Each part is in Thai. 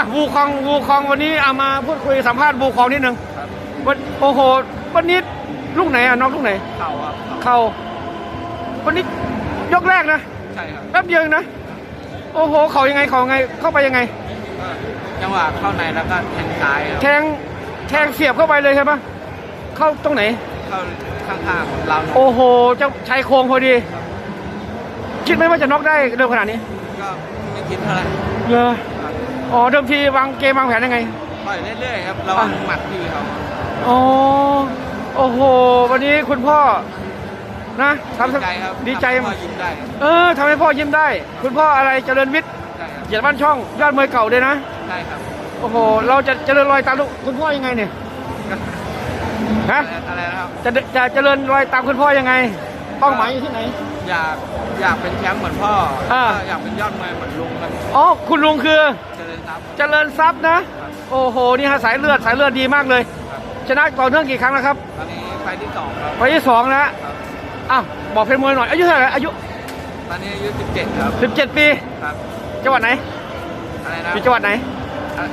ะวูคองวูคองวันนี้เอามาพูดคุยสัมภาษณ์วูคองนิดนึงครับวันโอ้โหวันนี้ลูกไหนอะน้องลูกไหน เข่าครับเข้าวันนี้ยกแรกนะใช่ครับแป๊บเดียวเองนะโอ้โหเขายังไงเขายังไงเข้าไปยังไง ก็จังหวะเข้าในแล้วก็แทงซ้ายครับแทงแทงเสียบเข้าไปเลยใช่ปะเข้าตรงไหน เข้าข้างๆเราเนี่ยโอ้โหเจะชายโครงพอดี คิดไหมว่าจะน็อกได้เร็วขนาดนี้ ก็ไม่คิดเท่าไหร่ เหรอครับ อ๋อเดิมทีวางเกมวางแผนยังไง ต่อยเรื่อยๆครับระวังหมัดพี่เขาอ๋อโอ้โห วันนี้คุณพ่อนะทำดีใจครับดีใจ พอยิ้มได้ครับเออทำให้พ่อยิ้มได้ คุณพ่ออะไรเจริญวิทย์ใช่ครับเกียรติบ้านช่องยอดมวยเก่าเลยนะ ใช่ครับโอ้โห เราจะเจริญรอยตามลูกคุณพ่อยังไงเนี่ยฮะอะไรนะครับ จะจะเจริญรอยตามคุณพ่อยังไง เป้าหมายอยู่ที่ไหน อยากอยากเป็นแชมป์เหมือนพ่ออ่าก็อยากเป็นยอดมวยเหมือนลุงครับอ๋อคุณลุงคือ เจริญทรัพย์ เจริญทรัพย์นะโอ้โห นี่ฮะสายเลือดสายเลือดดีมากเลย ครับชนะต่อเนื่องกี่ครั้งแล้วครับตอนนี้ไฟล์ที่สองครับไฟล์ที่สองแล้วครับอ้าวบอกเพลงมวยหน่อย อายุเท่าไหร่อายุ ตอนนี้อายุ17ครับ17 ปี ครับจังหวัดไหนอะไรนะอยู่จังหวัดไหนอะ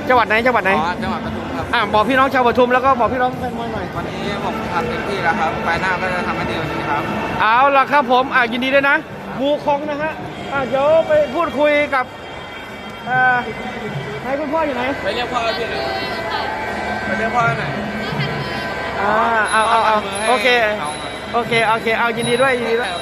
จังหวัดไหนจังหวัดไหนอ๋อจังหวัดปทุมครับอ่าบอกพี่น้องชาวปทุมแล้วก็บอกพี่น้องแฟนมวยหน่อยวันนี้ผมทำเต็มที่แล้วครับไฟล์หน้าก็จะทำให้ดีกว่านี้ครับเอาล่ะครับผมอ่ายินดีด้วยนะบูคองนะฮะอ่าเดี๋ยวไปพูดคุยกับเอ่อให้คุณพ่ออยู่ไหนไปเรียกพ่อพี่หน่อยไปเรียกพ่อหน่อยอ่าเอาเอาเอามืให้โอเคาโอเคโอเคเอายินดีด้วยยินดีด้วยครับ